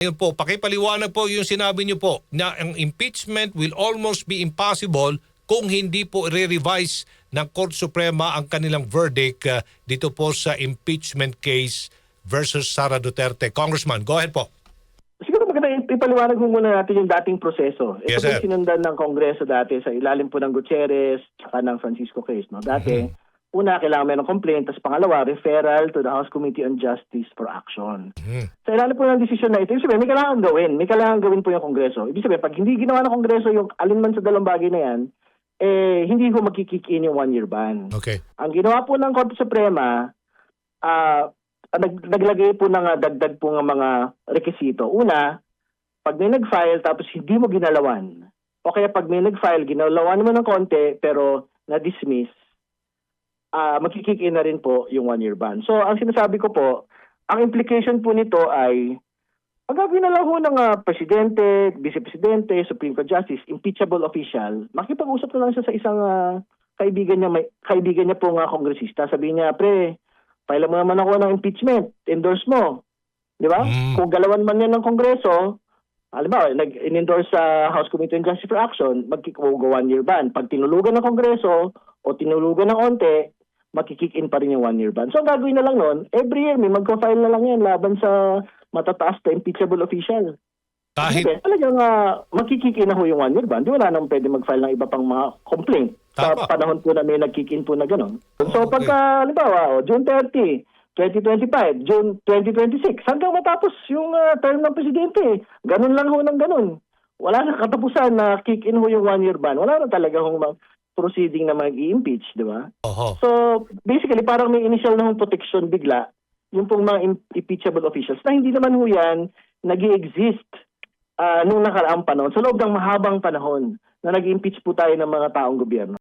Ngayon po, pakipaliwanag po yung sinabi niyo po na ang impeachment will almost be impossible kung hindi po re-revise ng Court Suprema ang kanilang verdict uh, dito po sa impeachment case versus Sara Duterte. Congressman, go ahead po. Siguro maganda ip- ipaliwanag mo muna natin yung dating proseso. Ito Yes, po sinundan ng Kongreso dati sa ilalim po ng Gutierrez saka ng Francisco case. No? Dati, Mm-hmm. Una, kailangan may ng complaint. Tapos pangalawa, referral to the House Committee on Justice for Action. Mhm. Sa ilalim po ng desisyon na ito, ibig sabihin, may kailangan gawin. May kailangan gawin po yung Kongreso. Ibig sabihin, pag hindi ginawa ng Kongreso yung alinman sa dalawang bagay na yan, eh, hindi ko magkikick in yung one-year ban. Okay. Ang ginawa po ng Korte Suprema, ah nag, naglagay po ng ah, dagdag po ng mga rekisito. Una, pag may nag-file tapos hindi mo ginalawan, o kaya pag may nag-file, ginalawan mo ng konti pero na-dismiss, ah magkikick in na rin po yung one-year ban. So, ang sinasabi ko po, ang implication po nito ay gagawin na lang ho ng ah, presidente, vice-presidente, Supreme Court Justice, impeachable official, makipag-usap na lang siya sa isang ah, kaibigan niya, may, kaibigan niya po nga kongresista. Sabihin niya, pre, file mo naman ako ng impeachment, endorse mo. Di ba? Mm. Kung galawan man yan ng kongreso, halimbawa, nag-endorse sa House Committee on Justice for Action, magkikugo one year ban. Pag tinulugan ng kongreso o tinulugan ng onte, makikick in pa rin yung one year ban. So, ang gagawin na lang nun, every year may magka-file na lang yan laban sa matataas na impeachable official. Kahit Kasi talagang uh, magkikick in na ho yung one year ban. Di wala nang pwede mag-file ng iba pang mga complaint. Sa Tama. panahon po na may nag-kick in po na gano'n. So Okay. pagka, halimbawa, oh, June 30, 2025, June 2026, hanggang matapos yung ah, term ng presidente. Ganun lang ho ng ganun. Wala na katapusan na kick in ho yung one year ban. Wala na talaga hong proceeding na mag-i-impeach, di ba? Oho. So, basically, parang may initial na protection bigla yung pong mga im- impeachable officials na hindi naman ho yan nag exist nung nakaraang panahon, sa loob ng mahabang panahon na nag-impeach po tayo ng mga taong gobyerno.